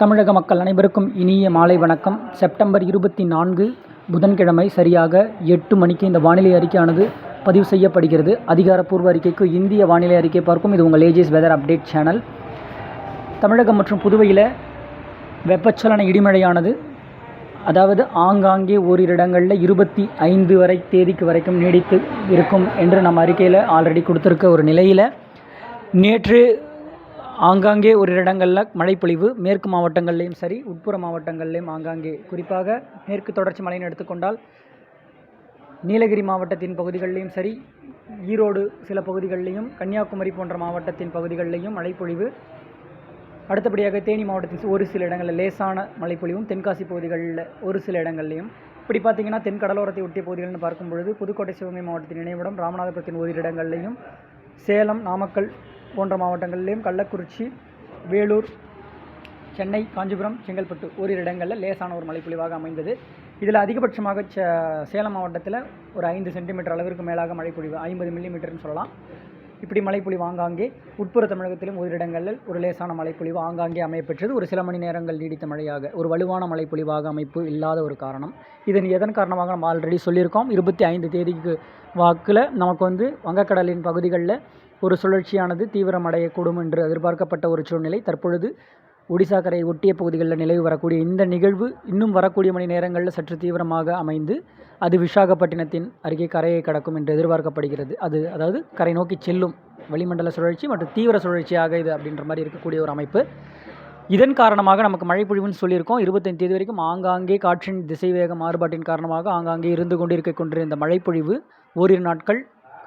தமிழக மக்கள் அனைவருக்கும் இனிய மாலை வணக்கம். செப்டம்பர் இருபத்தி நான்கு புதன்கிழமை சரியாக எட்டு மணிக்கு இந்த வானிலை அறிக்கையானது பதிவு செய்யப்படுகிறது. அதிகாரப்பூர்வ அறிக்கைக்கு இந்திய வானிலை அறிக்கை பார்க்கும். இது உங்கள் AGS weather update channel Tamilagam மற்றும் புதுவையில் வெப்பச்சலன இடிமழையானது அதாவது ஆங்காங்கே ஓரிரு இடங்களில் இருபத்தி ஐந்து வரை தேதிக்கு வரைக்கும் நீடித்து இருக்கும் என்று நம்ம அறிக்கையில் ஆல்ரெடி கொடுத்துருக்க ஒரு நிலையில் நேற்று ஆங்காங்கே ஒரு இடங்களில் மழைப்பொழிவு மேற்கு மாவட்டங்கள்லேயும் சரி உட்புற மாவட்டங்கள்லேயும் ஆங்காங்கே. குறிப்பாக மேற்கு தொடர்ச்சி மலைன்னு எடுத்துக்கொண்டால் நீலகிரி மாவட்டத்தின் பகுதிகளிலையும் சரி ஈரோடு சில பகுதிகளிலையும் கன்னியாகுமரி போன்ற மாவட்டத்தின் பகுதிகளிலையும் மழைப்பொழிவு அடுத்தபடியாக தேனி மாவட்டத்தின் ஒரு சில இடங்களில் லேசான மழைப்பொழிவும் தென்காசி பகுதிகளில் ஒரு சில இடங்கள்லையும். இப்படி பார்த்தீங்கன்னா தென் கடலோரத்தை ஒட்டிய பகுதிகள்னு பார்க்கும் பொழுது புதுக்கோட்டை சிவகங்கை மாவட்டத்தின் நினைவிடம் ராமநாதபுரத்தின் ஓரிரு இடங்கள்லையும் சேலம் நாமக்கல் போன்ற மாவட்டங்களிலும் கள்ளக்குறிச்சி வேலூர் சென்னை காஞ்சிபுரம் செங்கல்பட்டு ஓரிரு இடங்களில் லேசான ஒரு மழைப்பொழிவாக அமைந்தது. இதில் அதிகபட்சமாக ச சேலம் மாவட்டத்தில் ஒரு ஐந்து சென்டிமீட்டர் அளவிற்கு மேலாக மழைப்பொழிவு ஐம்பது மில்லிமீட்டர்னு சொல்லலாம். இப்படி மழைப்பொழிவு ஆங்காங்கே உட்புற தமிழகத்திலும் ஒரு இடங்களில் ஒரு லேசான மழைப்பொழிவு ஆங்காங்கே அமையப்பெற்றது. ஒரு சில மணி நேரங்கள் நீடித்த மழையாக ஒரு வலுவான மழைப்பொழிவாக அமைப்பு இல்லாத ஒரு காரணம். இதன் எதன் காரணமாக நம்ம ஆல்ரெடி சொல்லியிருக்கோம். இருபத்தி ஐந்து தேதிக்கு வாக்கில் நமக்கு வந்து வங்கக்கடலின் பகுதிகளில் ஒரு சுழற்சியானது தீவிரமடையக்கூடும் என்று எதிர்பார்க்கப்பட்ட ஒரு சூழ்நிலை. தற்பொழுது ஒடிசா கரையை ஒட்டிய பகுதிகளில் நிலவு வரக்கூடிய இந்த நிகழ்வு இன்னும் வரக்கூடிய மணி நேரங்களில் சற்று தீவிரமாக அமைந்து அது விசாகப்பட்டினத்தின் அருகே கரையை கடக்கும் என்று எதிர்பார்க்கப்படுகிறது. அது அதாவது கரை நோக்கி செல்லும் வளிமண்டல சுழற்சி மற்றும் தீவிர சுழற்சியாக இது அப்படின்ற மாதிரி இருக்கக்கூடிய ஒரு அமைப்பு. இதன் காரணமாக நமக்கு மழை பொழிவுன்னு சொல்லியிருக்கோம். இருபத்தஞ்சு தேதி வரைக்கும் ஆங்காங்கே காற்றின் திசைவேக மாறுபாட்டின் காரணமாக ஆங்காங்கே இருந்து கொண்டிருக்க கொண்டிருந்த மழைப்பொழிவு ஓரிரு நாட்கள்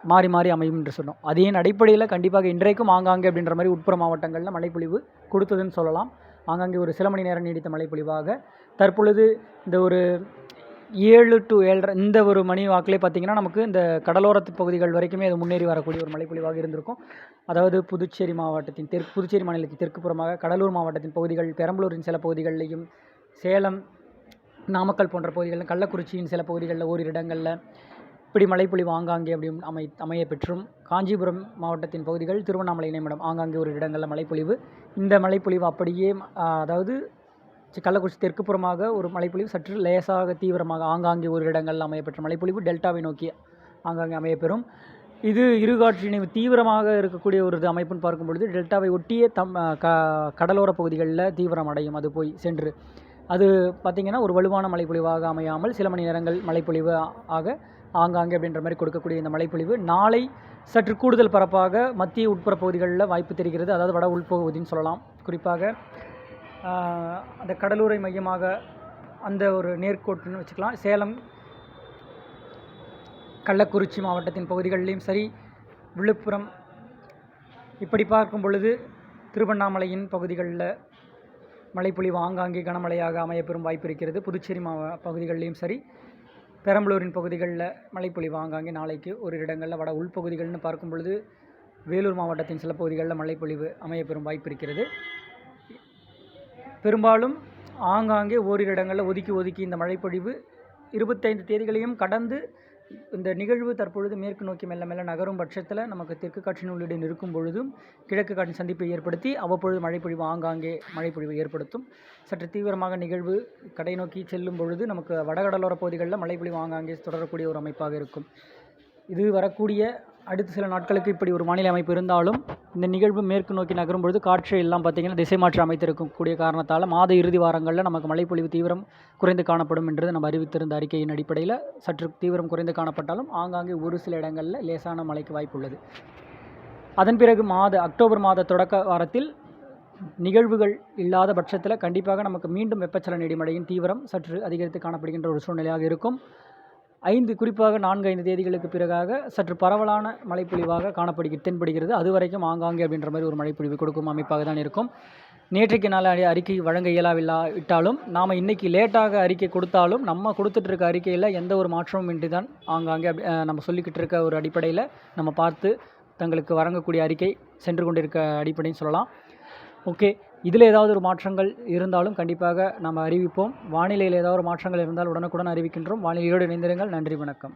மாறி மாறி அமையும் என்று சொன்னோம். அதன் அடிப்படையில் கண்டிப்பாக இன்றைக்கும் ஆங்காங்கே அப்படின்ற மாதிரி உட்புற மாவட்டங்களில் மழைப்பொழிவு கொடுத்ததுன்னு சொல்லலாம். ஆங்காங்கே ஒரு சில மணி நேரம் நீடித்த மழைப்பொழிவாக தற்பொழுது இந்த ஒரு ஏழு டு ஏழரை இந்த ஒரு மணி வாக்கிலே பார்த்திங்கன்னா நமக்கு இந்த கடலோரத்து பகுதிகள் வரைக்குமே அது முன்னேறி வரக்கூடிய ஒரு மழைப்பொழிவாக இருந்திருக்கும். அதாவது புதுச்சேரி மாவட்டத்தின் தெற்கு புதுச்சேரி மாநிலத்தின் தெற்கு புறமாக கடலூர் மாவட்டத்தின் பகுதிகள் பெரம்பலூரின் சில பகுதிகளிலையும் சேலம் நாமக்கல் போன்ற பகுதிகளில் கள்ளக்குறிச்சியின் சில பகுதிகளில் ஓரிரு இடங்களில் இப்படி மலைப்பொழிவு ஆங்காங்கே அப்படி அமை அமைய பெற்றும். காஞ்சிபுரம் மாவட்டத்தின் பகுதிகள் திருவண்ணாமலை இணைமிடம் ஆங்காங்கே ஒரு இடங்களில் மழைப்பொழிவு இந்த மழைப்பொழிவு அப்படியே அதாவது கள்ளக்குறிச்சி தெற்கு புறமாக ஒரு மழைப்பொழிவு சற்று லேசாக தீவிரமாக ஆங்காங்கே ஒரு இடங்களில் அமையப்பெற்ற மழைப்பொழிவு டெல்டாவை நோக்கி ஆங்காங்கே அமையப்பெறும் இது இருகாற்று இணைவு தீவிரமாக இருக்கக்கூடிய ஒரு அமைப்புன்னு பார்க்கும் பொழுது டெல்டாவை ஒட்டிய தம் க கடலோர பகுதிகளில் தீவிரம் அடையும். அது போய் சென்று அது பார்த்திங்கன்னா ஒரு வலுவான மழைப்பொழிவாக அமையாமல் சில மணி நேரங்கள் மழைப்பொழிவு ஆக ஆங்காங்கே அப்படின்ற மாதிரி கொடுக்கக்கூடிய இந்த மழைப்பொழிவு. நாளை சற்று கூடுதல் பரப்பாக மத்திய உட்புற பகுதிகளில் வாய்ப்பு தெரிகிறது. அதாவது வட உள்பகுதின்னு சொல்லலாம். குறிப்பாக அந்த கடலூரை மையமாக அந்த ஒரு நேர்கோட்டுன்னு வச்சுக்கலாம். சேலம் கள்ளக்குறிச்சி மாவட்டத்தின் பகுதிகளிலையும் சரி விழுப்புரம் இப்படி பார்க்கும் பொழுது திருவண்ணாமலையின் பகுதிகளில் மழைப்பொழிவு ஆங்காங்கே கனமழையாக அமையப்பெறும் வாய்ப்பு இருக்கிறது. புதுச்சேரி மாவ பகுதிகளிலையும் சரி. பெரம்பலூரின் பகுதிகளில் மழைப்பொழிவு ஆங்காங்கே நாளைக்கு ஒரு இடங்களில் வட உள்பகுதிகள்னு பார்க்கும் பொழுது வேலூர் மாவட்டத்தின் சில பகுதிகளில் மழைப்பொழிவு அமையப்பெறும் வாய்ப்பு இருக்கிறது. பெரும்பாலும் ஆங்காங்கே ஓரிரு இடங்களில் ஒதுக்கி ஒதுக்கி இந்த மழைப்பொழிவு இருபத்தைந்து தேதிகளையும் கடந்து இந்த நிகழ்வு தற்பொழுது மேற்கு நோக்கி மெல்ல மெல்ல நகரும் பட்சத்தில் நமக்கு தெற்கு காற்றின் உள்ளிடம் இருக்கும் பொழுதும் கிழக்கு காற்றின் சந்திப்பை ஏற்படுத்தி அவ்வப்பொழுது மழைப்பொழிவு ஆங்காங்கே மழைப்பொழிவு ஏற்படுத்தும். சற்று தீவிரமாக நிகழ்வு கடை நோக்கி செல்லும் பொழுது நமக்கு வடகடலோர பகுதிகளில் மழைப்பொழிவு ஆங்காங்கே தொடரக்கூடிய ஒரு அமைப்பாக இருக்கும். இது வரக்கூடிய அடுத்த சில நாட்களுக்கு இப்படி ஒரு வானிலை அமைப்பு இருந்தாலும் இந்த நிகழ்வு மேற்கு நோக்கி நகரும் பொழுது காற்று எல்லாம் பார்த்திங்கன்னா திசை மாற்றி அமைத்திருக்கக்கூடிய காரணத்தால் மாத இறுதி வாரங்களில் நமக்கு மழைப்பொழிவு தீவிரம் குறைந்து காணப்படும் என்றது நம்ம அறிவித்திருந்த அறிக்கையின் அடிப்படையில் சற்று தீவிரம் குறைந்து காணப்பட்டாலும் ஆங்காங்கே ஒரு சில இடங்களில் லேசான மழைக்கு வாய்ப்புள்ளது அதன் பிறகு மாத அக்டோபர் மாத தொடக்க வாரத்தில் நிகழ்வுகள் இல்லாத பட்சத்தில் கண்டிப்பாக நமக்கு மீண்டும் வெப்பச்சலன இடிமழையின் தீவிரம் சற்று அதிகரித்து காணப்படுகின்ற ஒரு சூழ்நிலையாக இருக்கும். ஐந்து குறிப்பாக நான்கு ஐந்து தேதிகளுக்கு பிறகாக சற்று பரவலான மழைப்பொழிவாக காணப்படுகிறது தென்படுகிறது. அது வரைக்கும் ஆங்காங்கே அப்படின்ற மாதிரி ஒரு மழைப்பொழிவு கொடுக்கும் அமைப்பாக தான் இருக்கும். நேற்றைக்கு நாள் அறிக்கை வழங்க இயலாவில்லா விட்டாலும் நாம் இன்றைக்கி லேட்டாக அறிக்கை கொடுத்தாலும் நம்ம கொடுத்துட்ருக்க அறிக்கையில் எந்த ஒரு மாற்றமும் இன்றி தான் ஆங்காங்கே நம்ம சொல்லிக்கிட்டு இருக்க ஒரு அடிப்படையில் நம்ம பார்த்து தங்களுக்கு வழங்கக்கூடிய அறிக்கை சென்று கொண்டிருக்க அடிப்படைன்னு சொல்லலாம். ஓகே. இதில் ஏதாவது ஒரு மாற்றங்கள் இருந்தாலும் கண்டிப்பாக நாம் அறிவிப்போம். வானிலையில் ஏதாவது ஒரு மாற்றங்கள் இருந்தால் உடனுக்குடன் அறிவிக்கின்றோம். வானிலையோடு இணைந்திருங்கள். நன்றி வணக்கம்.